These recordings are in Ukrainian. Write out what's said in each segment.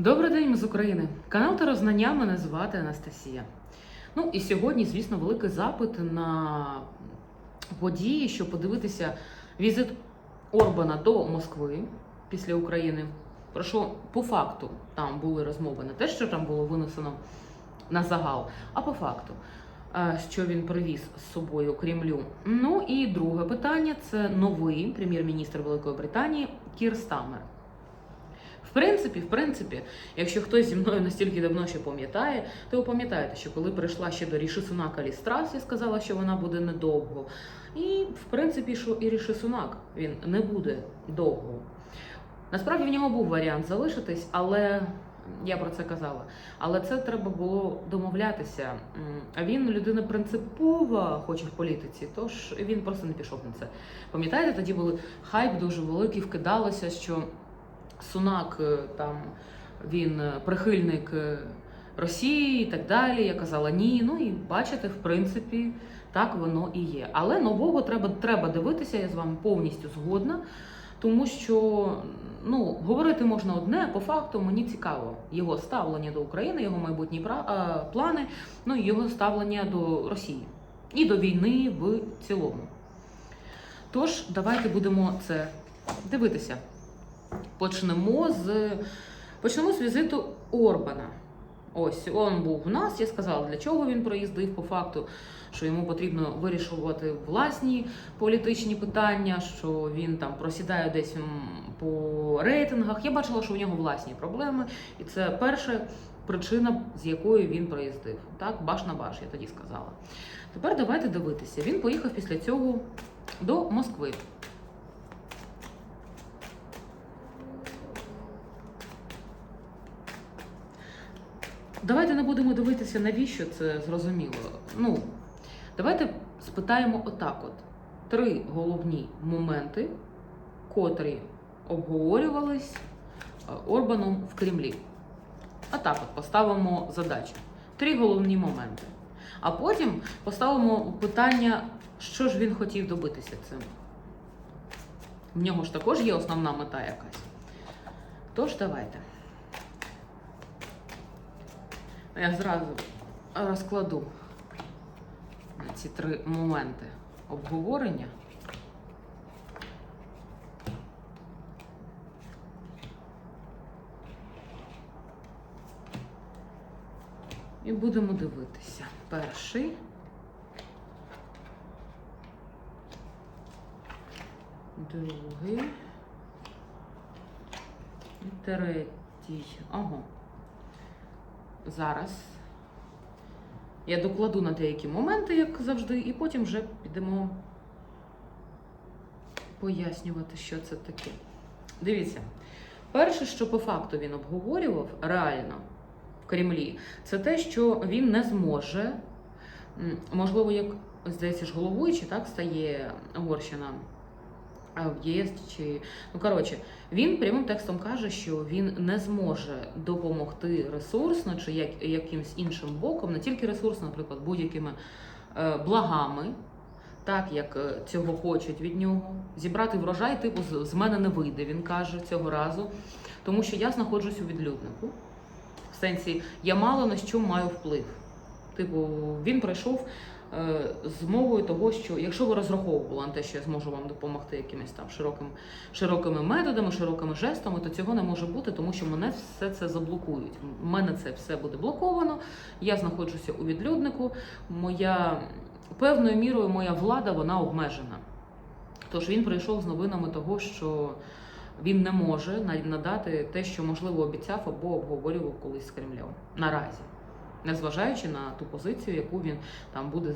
Добрий день, з України. Канал Тарознання мене звати Анастасія. Ну і сьогодні, звісно, великий запит на події, щоб подивитися візит Орбана до Москви після України. Про що по факту там були розмови, не те, що там було винесено на загал, а по факту, е, що він привіз з собою Кремлю. Ну і друге питання це новий прем'єр-міністр Великої Британії Кір Стамер. В принципі, в принципі, якщо хтось зі мною настільки давно ще пам'ятає, то ви пам'ятаєте, що коли прийшла ще до Ріші Сунака Лістрас, я сказала, що вона буде недовго. І в принципі, що і Ріші Сунак він не буде довго. Насправді в нього був варіант залишитись, але я про це казала. Але це треба було домовлятися. А він людина принципова, хоч і в політиці, тож він просто не пішов на це. Пам'ятаєте, тоді були хайп дуже великий, вкидалося, що Сунак е, там він е, прихильник е, Росії і так далі. Я казала ні. Ну і бачите, в принципі, так воно і є. Але нового треба, треба дивитися, я з вами повністю згодна. Тому що ну, говорити можна одне, по факту мені цікаво його ставлення до України, його майбутні плани, ну і його ставлення до Росії і до війни в цілому. Тож, давайте будемо це дивитися. Почнемо з почнемо з візиту Орбана. Ось він був у нас. Я сказала, для чого він проїздив по факту, що йому потрібно вирішувати власні політичні питання, що він там просідає десь по рейтингах. Я бачила, що у нього власні проблеми, і це перша причина, з якою він проїздив. Так, баш на баш, я тоді сказала. Тепер давайте дивитися. Він поїхав після цього до Москви. Давайте не будемо дивитися, навіщо це зрозуміло. Ну, давайте спитаємо отак: от три головні моменти, котрі обговорювались е, Орбаном в Кремлі. А так от поставимо задачу. Три головні моменти. А потім поставимо питання, що ж він хотів добитися цим. В нього ж також є основна мета якась. Тож давайте. Я зразу розкладу на ці три моменти обговорення. І будемо дивитися. Перший. Другий. І третій. Ага. Зараз я докладу на деякі моменти, як завжди, і потім вже підемо пояснювати, що це таке. Дивіться, перше, що по факту він обговорював реально в Кремлі, це те, що він не зможе, можливо, як здається ж головуючий, так стає Угорщина в ЄС чи ну коротше, він прямим текстом каже, що він не зможе допомогти ресурсно чи як, якимсь іншим боком, не тільки ресурсно, наприклад, будь-якими е, благами, так як е, цього хочуть від нього. Зібрати врожай, типу, з, мене не вийде, він каже цього разу, тому що я знаходжусь у відлюднику. В сенсі, я мало на що маю вплив. Типу, він прийшов е, з мовою того, що якщо ви розраховували на те, що я зможу вам допомогти якимись там широким, широкими методами, широкими жестами, то цього не може бути, тому що мене все це заблокують. У мене це все буде блоковано. Я знаходжуся у відлюднику. Моя певною мірою моя влада вона обмежена. Тож він прийшов з новинами того, що він не може надати те, що можливо обіцяв або обговорював колись з Кремлем наразі, незважаючи на ту позицію, яку він там буде е,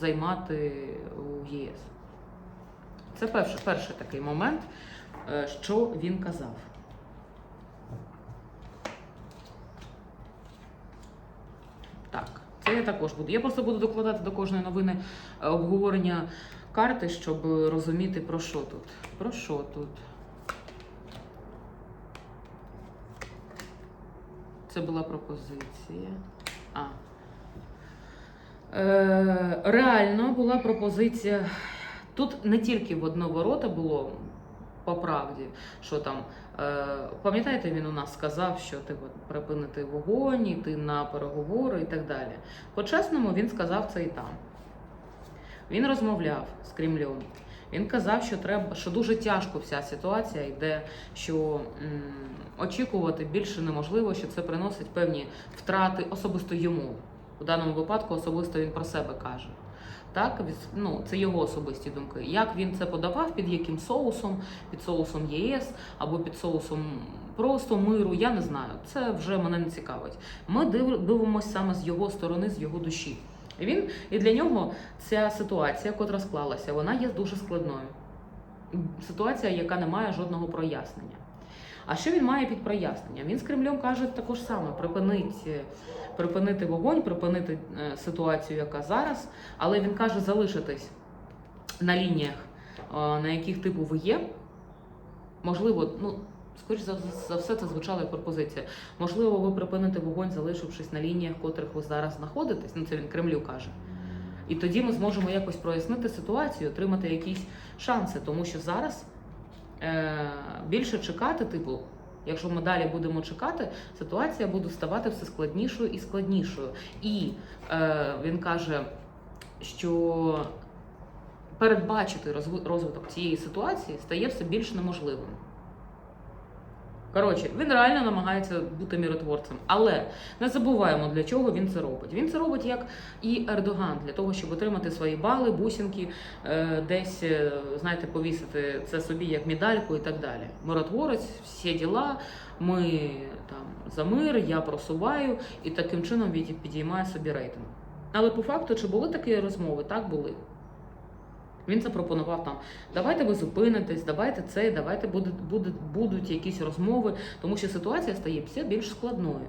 займати у ЄС. Це перший, перший такий момент, е, що він казав. Так, це я також буду. Я просто буду докладати до кожної новини е, обговорення карти, щоб розуміти, про що тут. Про що тут. Це була пропозиція. А. Е, реально була пропозиція. Тут не тільки в одноворота було по правді, що там, е, пам'ятаєте, він у нас сказав, що типу, припинити вогонь, йти на переговори і так далі. По-чесному, він сказав це і там. Він розмовляв з Кремлем. Він казав, що треба, що дуже тяжко вся ситуація йде, що м, очікувати більше неможливо, що це приносить певні втрати особисто йому. У даному випадку особисто він про себе каже. Так, ну, це його особисті думки. Як він це подавав, під яким соусом, під соусом ЄС або під соусом просто миру, я не знаю. Це вже мене не цікавить. Ми див, дивимося саме з його сторони, з його душі. Він і для нього ця ситуація, котра склалася, вона є дуже складною. Ситуація, яка не має жодного прояснення. А що він має під прояснення? Він з Кремлем каже також саме: припинить, припинити вогонь, припинити е, ситуацію, яка зараз. Але він каже залишитись на лініях, е, на яких типу ви є. Можливо, ну. Скоріше за, все, це звучало як пропозиція. Можливо, ви припините вогонь, залишившись на лініях, котрих ви зараз знаходитесь. Ну, це він Кремлю каже. І тоді ми зможемо якось прояснити ситуацію, отримати якісь шанси, тому що зараз е, більше чекати, типу, якщо ми далі будемо чекати, ситуація буде ставати все складнішою і складнішою. І е, він каже, що передбачити розви- розвиток цієї ситуації стає все більш неможливим. Коротше, він реально намагається бути міротворцем, але не забуваємо, для чого він це робить. Він це робить як і Ердоган, для того, щоб отримати свої бали, бусинки, е, десь, е, знаєте, повісити це собі як медальку і так далі. Миротворець, всі діла, ми там за мир, я просуваю, і таким чином підіймає собі рейтинг. Але по факту, чи були такі розмови? Так були. Він запропонував там: давайте ви зупинитесь, давайте це, давайте буде, буде, будуть якісь розмови, тому що ситуація стає все більш складною,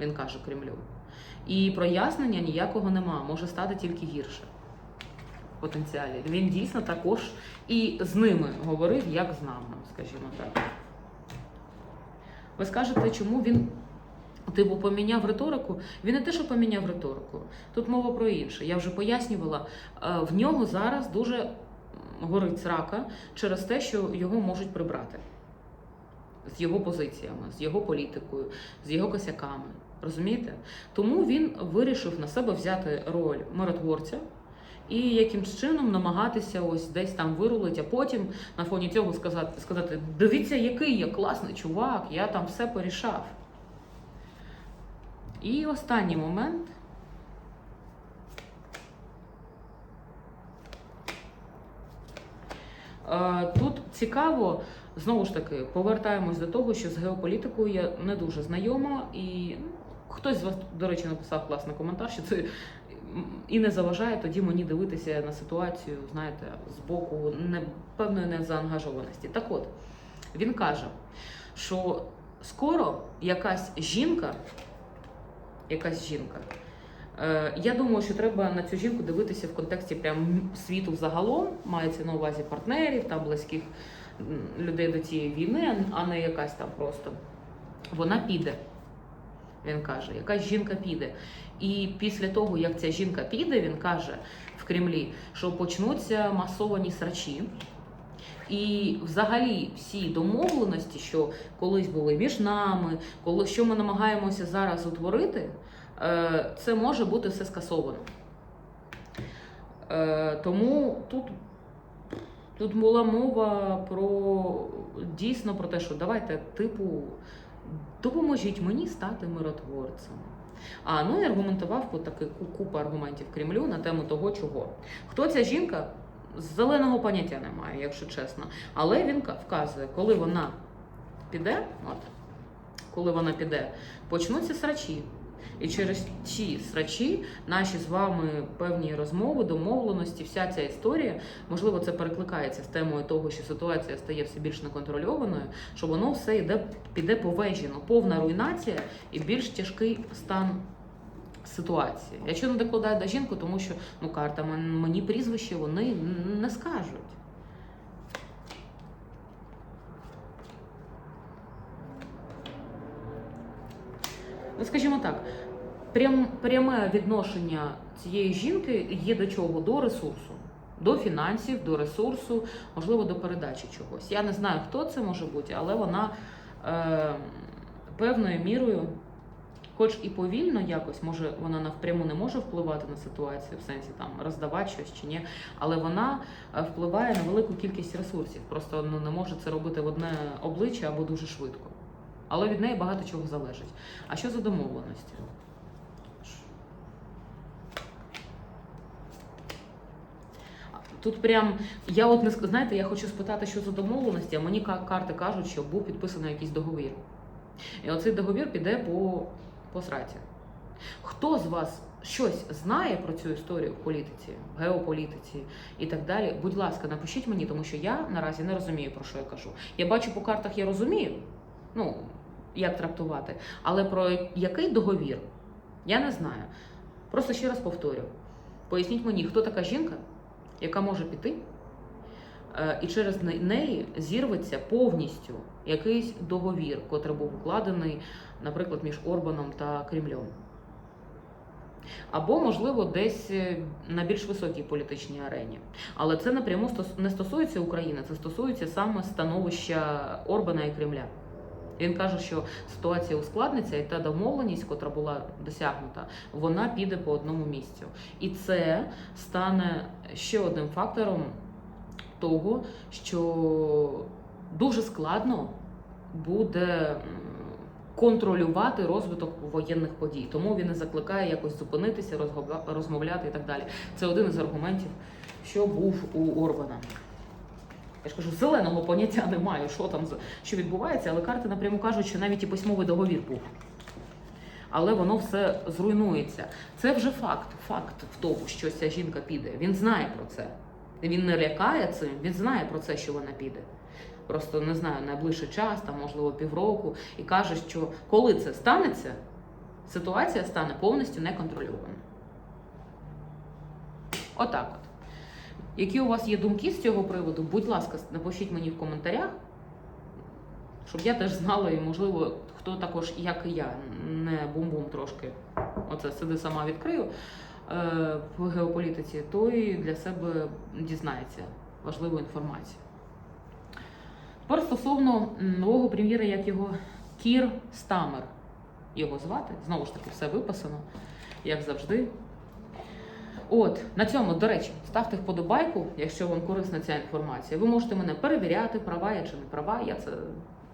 він каже Кремлю. І прояснення ніякого нема, може стати тільки гірше потенціалі. Він дійсно також і з ними говорив, як з нами, скажімо так. Ви скажете, чому він типу поміняв риторику? Він не те, що поміняв риторику. Тут мова про інше. Я вже пояснювала, е, в нього зараз дуже горить срака через те, що його можуть прибрати з його позиціями, з його політикою, з його косяками. Розумієте? Тому він вирішив на себе взяти роль миротворця і якимсь чином намагатися ось десь там вирулити, а потім на фоні цього сказати, сказати: дивіться, який я класний чувак, я там все порішав. І останній момент. Е, Тут цікаво, знову ж таки, повертаємось до того, що з геополітикою я не дуже знайома, і ну, хтось з вас, до речі, написав класний коментар, що це і не заважає тоді мені дивитися на ситуацію, знаєте, з боку не, певної незаангажованості. Так от, він каже, що скоро якась жінка, якась жінка. Е, Я думаю, що треба на цю жінку дивитися в контексті прям світу загалом, мається на увазі партнерів та близьких людей до цієї війни, а не якась там просто. Вона піде. Він каже, якась жінка піде. І після того, як ця жінка піде, він каже в Кремлі, що почнуться масовані срачі. І взагалі всі домовленості, що колись були між нами, коли що ми намагаємося зараз утворити, е, це може бути все скасовано. Е, Тому тут, тут була мова про дійсно про те, що давайте, типу, допоможіть мені стати миротворцем. А ну і аргументував такий ку- купа аргументів Кремлю на тему того, чого. Хто ця жінка? Зеленого поняття немає, якщо чесно. Але він вказує, коли вона піде, от, коли вона піде, почнуться срачі. І через ці срачі наші з вами певні розмови, домовленості, вся ця історія, можливо, це перекликається з темою того, що ситуація стає все більш неконтрольованою, що воно все йде, піде по вежі, ну, повна руйнація і більш тяжкий стан ситуації. Я чого не докладаю до жінку, тому що ну карта мені прізвище вони не скажуть. Ну, скажімо так, прям, пряме відношення цієї жінки є до чого? До ресурсу. до фінансів, до ресурсу, можливо, до передачі чогось. Я не знаю, хто це може бути, але вона е, певною мірою, хоч і повільно якось, може, вона навпряму не може впливати на ситуацію, в сенсі там роздавати щось чи ні, але вона е, впливає на велику кількість ресурсів. Просто ну, не може це робити в одне обличчя або дуже швидко. Але від неї багато чого залежить. А що за домовленості? Тут прям я от не знаєте, я хочу спитати, що за домовленості, а мені карти кажуть, що був підписаний якийсь договір. І оцей договір піде по, по сраті. Хто з вас щось знає про цю історію в політиці, геополітиці і так далі? Будь ласка, напишіть мені, тому що я наразі не розумію, про що я кажу. Я бачу по картах, я розумію, ну, як трактувати, але про який договір, я не знаю. Просто ще раз повторю: поясніть мені, хто така жінка, яка може піти, і через неї зірветься повністю якийсь договір, котрий був укладений, наприклад, між Орбаном та Кремлем. Або, можливо, десь е, на більш високій політичній арені. Але це напряму не стосується України, це стосується саме становища Орбана і Кремля. Він каже, що ситуація ускладниться, і та домовленість, котра була досягнута, вона піде по одному місцю. І це стане ще одним фактором того, що дуже складно буде контролювати розвиток воєнних подій. Тому він і закликає якось зупинитися, розмовляти і так далі. Це один із аргументів, що був у Орбана. Я ж кажу, зеленого поняття немає, що там що відбувається, але карти напряму кажуть, що навіть і письмовий договір був. Але воно все зруйнується. Це вже факт. Факт в тому, що ця жінка піде. Він знає про це. Він не лякає цим, він знає про це, що вона піде. Просто не знаю, найближчий час, там, можливо, півроку, і каже, що коли це станеться, ситуація стане повністю неконтрольованою. Отак от. Які у вас є думки з цього приводу, будь ласка, напишіть мені в коментарях, щоб я теж знала, і, можливо, хто також, як і я, не бум-бум трошки, оце сиди сама відкрию в геополітиці, той для себе дізнається важливу інформацію. Тепер стосовно нового прем'єра, як його Кір Стамер, його звати, знову ж таки, все виписано, як завжди. От на цьому, до речі, ставте вподобайку, якщо вам корисна ця інформація. Ви можете мене перевіряти, права я чи не права. Я це,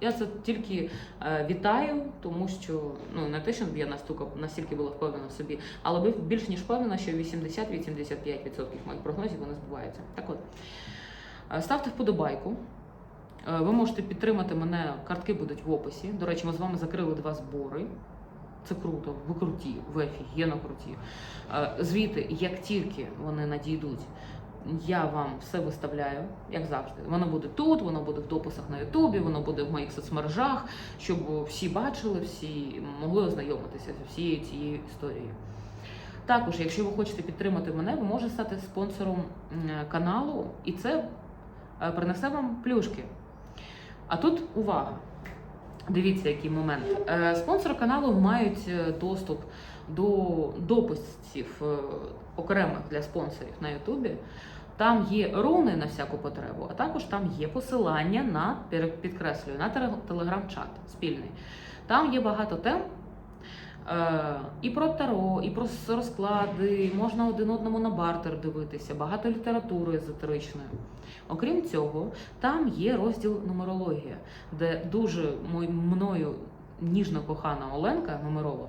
я це тільки е, вітаю, тому що ну не те, щоб я настільки, настільки була впевнена в собі, але більш ніж впевнена, що 80-85% моїх прогнозів вони збуваються. Так от е, ставте вподобайку. Е, Ви можете підтримати мене, картки будуть в описі. До речі, ми з вами закрили два збори. Це круто, ви круті, ви офігенно круті. Звіти, як тільки вони надійдуть, я вам все виставляю, як завжди. Воно буде тут, воно буде в дописах на Ютубі, воно буде в моїх соцмережах, щоб всі бачили, всі могли ознайомитися з всією цією історією. Також, якщо ви хочете підтримати мене, ви можете стати спонсором каналу, і це е, принесе вам плюшки. А тут увага! Дивіться, який момент. Е, Спонсори каналу мають е, доступ до дописів окремих для спонсорів на Ютубі. Там є руни на всяку потребу, а також там є посилання на підкреслюю на телеграм-чат спільний. Там є багато тем. е, І про таро, і про розклади, можна один одному на бартер дивитися, багато літератури езотеричної. Окрім цього, там є розділ нумерологія, де дуже мною ніжно кохана Оленка, нумеролог,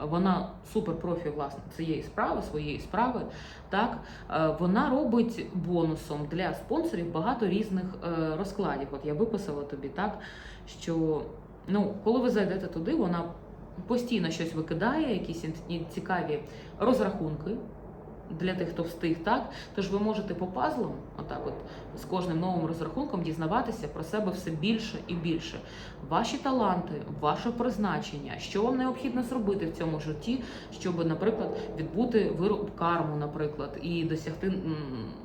вона суперпрофі власне цієї справи, своєї справи. Так, Е, вона робить бонусом для спонсорів багато різних е, розкладів. От я виписала тобі так, що ну, коли ви зайдете туди, вона постійно щось викидає, якісь цікаві розрахунки. Для тих, хто встиг, так тож ви можете по пазлам, отак, от з кожним новим розрахунком, дізнаватися про себе все більше і більше. Ваші таланти, ваше призначення, що вам необхідно зробити в цьому житті, щоб, наприклад, відбути вироб карму, наприклад, і досягти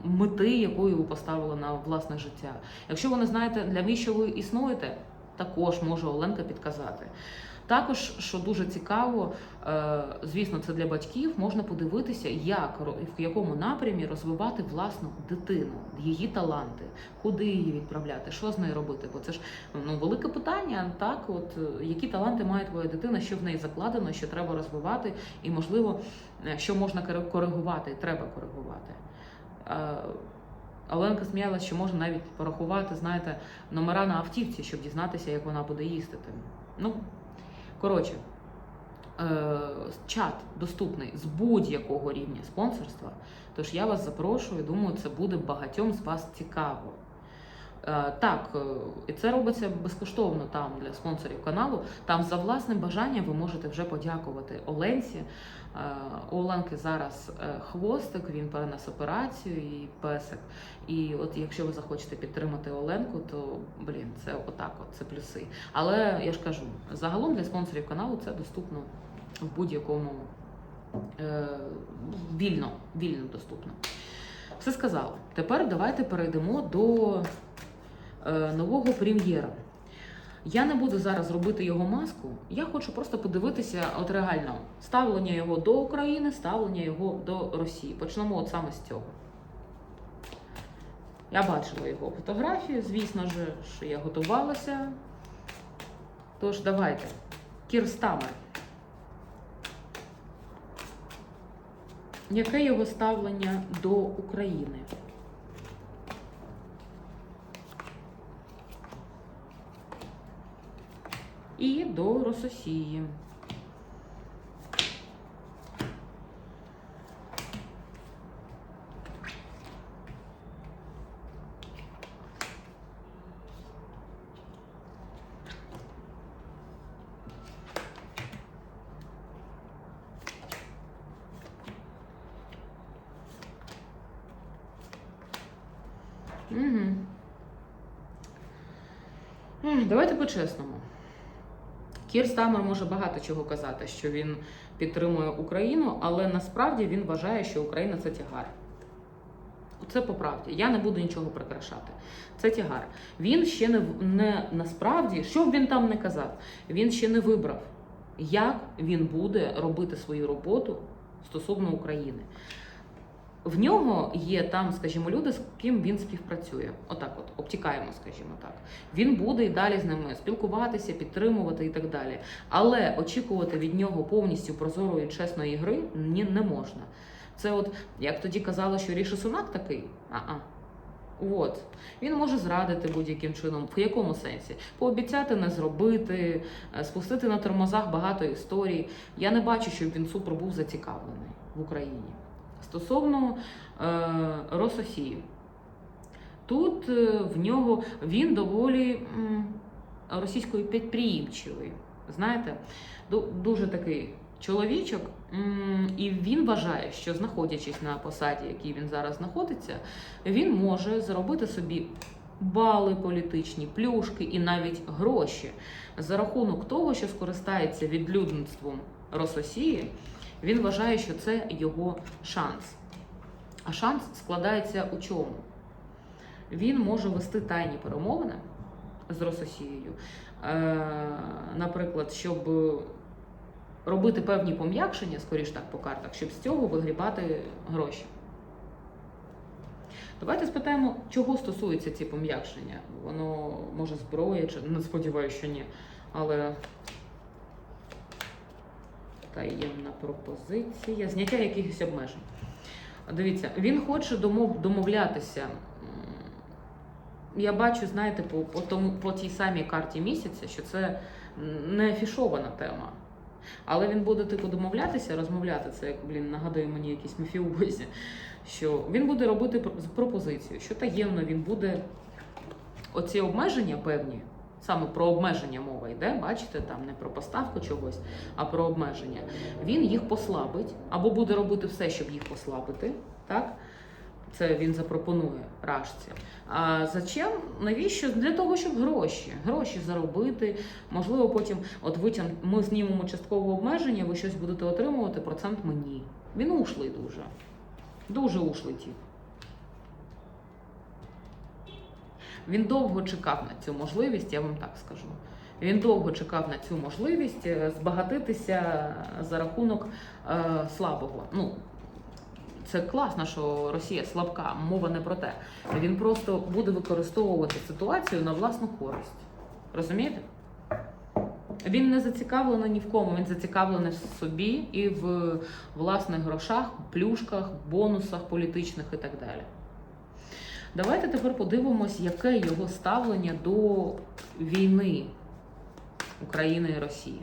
мети, якою ви поставили на власне життя. Якщо ви не знаєте, для що ви існуєте, також може Оленка підказати. Також, що дуже цікаво, е, звісно, це для батьків, можна подивитися, як в якому напрямі розвивати власну дитину, її таланти, куди її відправляти, що з нею робити. Бо це ж ну велике питання, так от е, які таланти має твоя дитина, що в неї закладено, що треба розвивати, і можливо, е, що можна коригувати, треба коригувати. Оленка сміялася, що можна навіть порахувати, знаєте, номера на автівці, щоб дізнатися, як вона буде їздити. Ну, коротше, е, чат доступний з будь-якого рівня спонсорства. Тож я вас запрошую, думаю, це буде багатьом з вас цікаво. Е, Так, е, і це робиться безкоштовно там для спонсорів каналу. Там за власним бажанням ви можете вже подякувати Оленці. Е, У Оленки зараз е, хвостик, він перенес операцію і песик. І от якщо ви захочете підтримати Оленку, то блін, це отак, от це плюси. Але я ж кажу, загалом для спонсорів каналу це доступно в будь-якому е, вільно, вільно доступно. Все сказала. Тепер давайте перейдемо до е, нового прем'єра. Я не буду зараз робити його маску. Я хочу просто подивитися, от реально, ставлення його до України, ставлення його до Росії. Почнемо от саме з цього. Я бачила його фотографію, звісно ж, що я готувалася. Тож, давайте. Кір Стамер. Яке його ставлення до України? І до Рососії. Угу. Давайте по-чесному. Кір Стамер може багато чого казати, що він підтримує Україну, але насправді він вважає, що Україна це тягар. Це по правді. Я не буду нічого прикрашати. Це тягар. Він ще не, не насправді, що б він там не казав, він ще не вибрав, як він буде робити свою роботу стосовно України. В нього є там, скажімо, люди, з ким він співпрацює. Отак, от обтікаємо, скажімо так. Він буде і далі з ними спілкуватися, підтримувати і так далі. Але очікувати від нього повністю прозорої чесної гри ні не можна. Це от як тоді казали, що Ріші Сунак такий. А-а. От він може зрадити будь-яким чином. В якому сенсі? Пообіцяти не зробити, е, спустити на тормозах багато історій. Я не бачу, щоб він супер був зацікавлений в Україні. Стосовно е, Рососії, тут е, в нього він доволі російською підприємчивий. Знаєте, дуже такий чоловічок, і він вважає, що знаходячись на посаді, якій він зараз знаходиться, він може заробити собі бали політичні, плюшки і навіть гроші за рахунок того, що скористається відлюдництвом Рососії. Він вважає, що це його шанс. А шанс складається у чому? Він може вести тайні перемовини з Рососією, е, наприклад, щоб робити певні пом'якшення, скоріш так по картах, щоб з цього вигрібати гроші. Давайте спитаємо, чого стосуються ці пом'якшення. Воно може зброя, чи не сподіваюся, що ні. Але таємна пропозиція, зняття якихось обмежень. Дивіться, він хоче домов, домовлятися. Я бачу, знаєте, по, по, тому, по тій самій карті місяця, що це не афішована тема. Але він буде типу домовлятися, розмовляти це, як блін, нагадує мені якісь мафіозі, що він буде робити пропозицію, що таємно він буде оці обмеження певні, саме про обмеження мова йде, бачите, там не про поставку чогось, а про обмеження. Він їх послабить або буде робити все, щоб їх послабити. Так? Це він запропонує рашці. А зачем? Навіщо? Для того, щоб гроші. Гроші заробити. Можливо, потім от витяг... ми знімемо часткове обмеження, ви щось будете отримувати, процент мені. Він ушлий дуже. Дуже ушлий тип. Він довго чекав на цю можливість, я вам так скажу. Він довго чекав на цю можливість е, збагатитися за рахунок е, слабого. Ну, це класно, що Росія слабка, мова не про те. Він просто буде використовувати ситуацію на власну користь. Розумієте? Він не зацікавлений ні в кому, він зацікавлений в собі і в власних грошах, плюшках, бонусах політичних і так далі. Давайте тепер подивимось, яке його ставлення до війни України і Росії.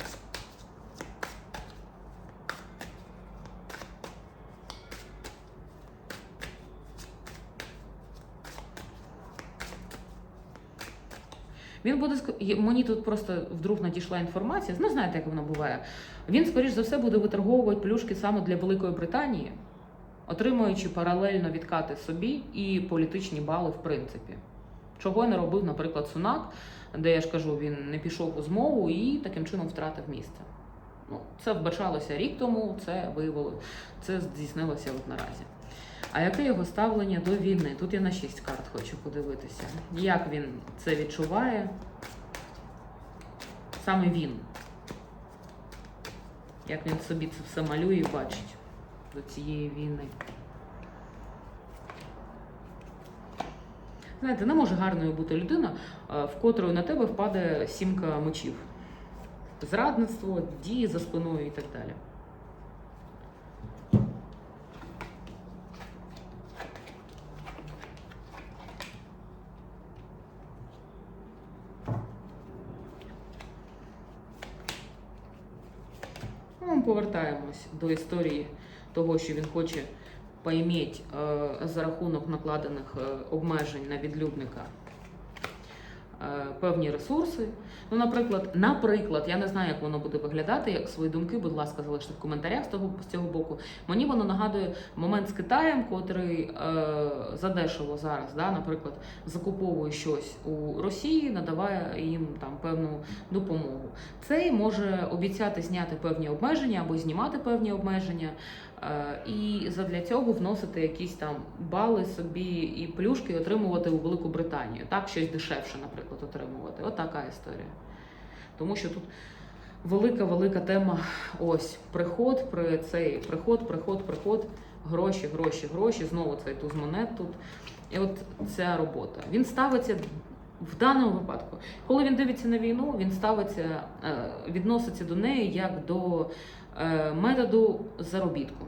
Він буде мені тут просто вдруг надійшла інформація. Ну, знаєте, як воно буває. Він, скоріш за все, буде виторговувати плюшки саме для Великої Британії, отримуючи паралельно відкати собі і політичні бали, в принципі. Чого не робив, наприклад, Сунак, де я ж кажу, він не пішов у змову і таким чином втратив місце. Ну, це вбачалося рік тому, це виявило, це здійснилося от наразі. А яке його ставлення до війни? Тут я на 6 карт хочу подивитися. Як він це відчуває? Саме він. Як він собі це все малює і бачить до цієї війни. Знаєте, не може гарною бути людина, е, в котрої на тебе впаде сімка мечів. Зрадництво, дії за спиною і так далі. Ну, повертаємось до історії того, що він хоче поіміть е, за рахунок накладених е, обмежень на відлюдника е, певні ресурси. Ну, наприклад, наприклад, я не знаю, як воно буде виглядати. Як свої думки, будь ласка, залиште в коментарях з того з цього боку. Мені воно нагадує момент з Китаєм, котрий е, задешево зараз, да, наприклад, закуповує щось у Росії, надаває їм там певну допомогу. Цей може обіцяти зняти певні обмеження або знімати певні обмеження. Е, І задля цього вносити якісь там бали собі і плюшки отримувати у Велику Британію. Так, щось дешевше, наприклад, отримувати. От така історія. Тому що тут велика, велика тема. Ось приход, при цей приход, приход, приход, гроші, гроші, гроші. Знову цей туз монет тут. І от ця робота. Він ставиться в даному випадку, коли він дивиться на війну, він ставиться, е, відноситься до неї як до методу заробітку.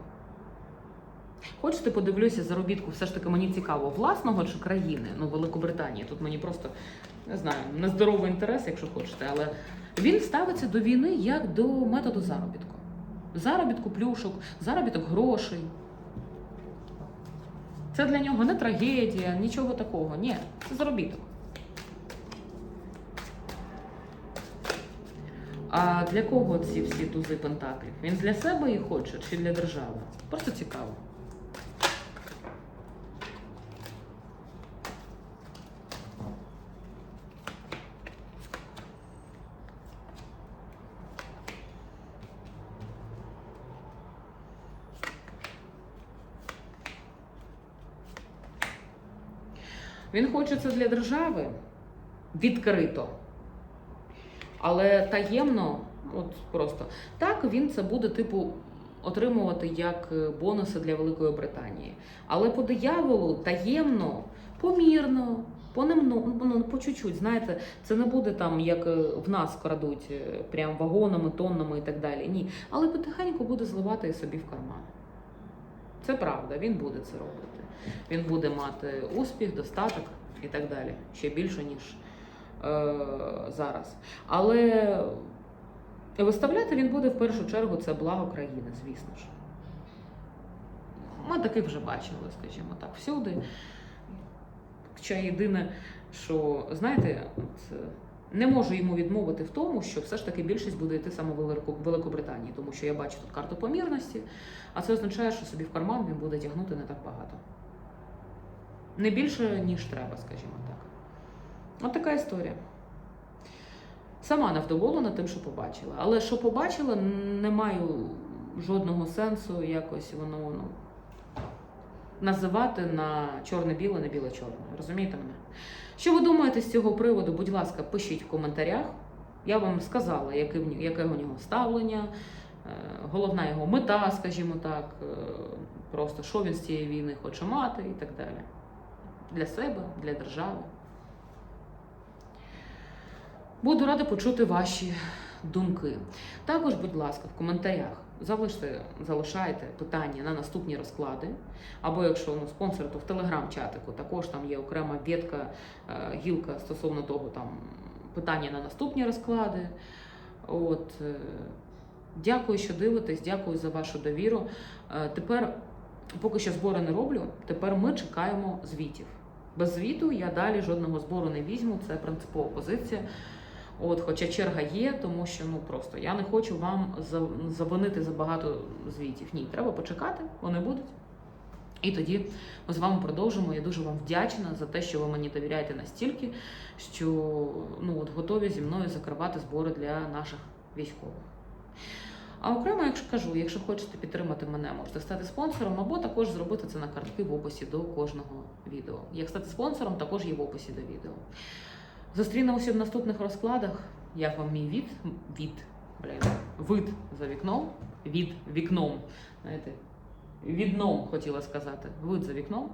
Хочете, подивлюся заробітку, все ж таки мені цікаво, власного чи країни, ну Великобританії. Тут мені просто не знаю, нездоровий інтерес, якщо хочете, але він ставиться до війни як до методу заробітку. Заробітку плюшок, заробіток грошей. Це для нього не трагедія, нічого такого. Ні, це заробіток. А для кого ці всі тузи пентаклів? Він для себе їх хоче чи для держави? Просто цікаво. Він хоче це для держави відкрито. Але таємно, от просто так він це буде, типу, отримувати як е, бонуси для Великої Британії. Але по дияволу таємно, помірно, понемно, ну, по чуть-чуть, знаєте, це не буде там, як е, в нас крадуть, е, прям вагонами, тоннами і так далі. Ні. Але потихеньку буде зливати собі в карман. Це правда, він буде це робити. Він буде мати успіх, достаток і так далі. Ще більше, ніж зараз. Але виставляти він буде в першу чергу це благо країни, звісно ж. Ми таких вже бачили, скажімо так, всюди. Хоча єдине, що, знаєте, от, е, не можу йому відмовити в тому, що все ж таки більшість буде йти саме в Великобританії, тому що я бачу тут карту помірності, а це означає, що собі в карман він буде тягнути не так багато. Не більше, ніж треба, скажімо так. От така історія. Сама невдоволена тим, що побачила. Але що побачила, не маю жодного сенсу якось воно ну, називати на чорне-біле, на біле-чорне. Розумієте мене? Що ви думаєте з цього приводу? Будь ласка, пишіть в коментарях. Я вам сказала, яке, яке у нього ставлення, е, головна його мета, скажімо так, е, просто що він з цієї війни хоче мати і так далі. Для себе, для держави. Буду рада почути ваші думки. Також, будь ласка, в коментарях залиште, залишайте питання на наступні розклади. Або якщо ну, спонсор, то в телеграм-чатику також там є окрема ветка, е, гілка стосовно того там питання на наступні розклади. От, е, дякую, що дивитесь, дякую за вашу довіру. Е, Тепер, поки що збори не роблю, тепер ми чекаємо звітів. Без звіту я далі жодного збору не візьму, це принципова позиція. От, хоча черга є, тому що ну просто я не хочу вам за- забонити за багато звітів. Ні, треба почекати, вони будуть. І тоді ми з вами продовжимо. Я дуже вам вдячна за те, що ви мені довіряєте настільки, що ну от готові зі мною закривати збори для наших військових. А окремо, якщо кажу, якщо хочете підтримати мене, можете стати спонсором, або також зробити це на картки в описі до кожного відео. Як стати спонсором, також є в описі до відео. Зустрінемося в наступних розкладах. Як вам мій від? Від, блін, вид за вікном. Від вікном. Знаєте, відном хотіла сказати. Вид за вікном.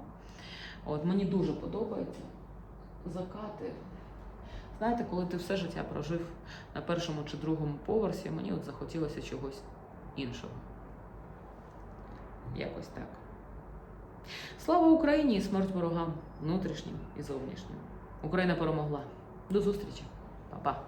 От мені дуже подобається. Закати. Знаєте, коли ти все життя прожив на першому чи другому поверсі, мені от захотілося чогось іншого. Якось так. Слава Україні і смерть ворогам внутрішнім і зовнішнім. Україна перемогла. do Zustrit. Papá.